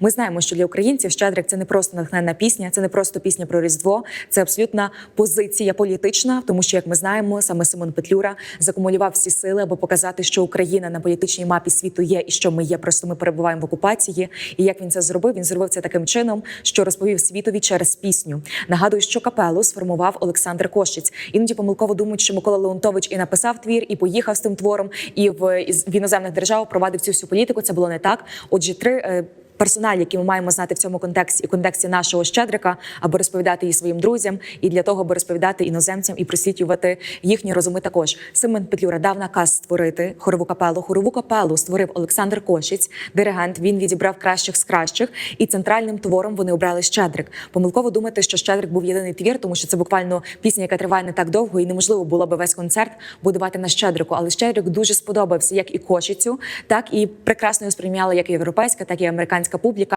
Ми знаємо, що для українців Щедрик це не просто натхненна пісня, це не просто пісня про Різдво, це абсолютна позиція політична, тому що, як ми знаємо, саме Симон Петлюра закумулював всі сили, аби показати, що Україна на політичній мапі світу є і що ми є. Просто ми перебуваємо в окупації. І як він це зробив? Він зробив це таким чином, що розповів світові через пісню. Нагадую, що капелу сформував Олександр Кощиць. Іноді помилково думають, що Микола Леонтович і написав твір, і поїхав з тим твором, і в, іноземних державах провадив цю всю політику. Це було не так. Отже, три. Персональ, які ми маємо знати в цьому контексті і контексті нашого щедрика, аби розповідати її своїм друзям, і для того, аби розповідати іноземцям і просвітлювати їхні розуми. Також Семен Петлюра дав наказ створити хорову капелу. Хорову капелу створив Олександр Кошиць, диригент. Він відібрав кращих з кращих, і центральним твором вони обрали щедрик. Помилково думати, що щедрик був єдиний твір, тому що це буквально пісня, яка триває не так довго, і неможливо було би весь концерт будувати на щедрику. Але щедрик дуже сподобався як і Кошицю, так і прекрасно його як європейська, так і американська публіка.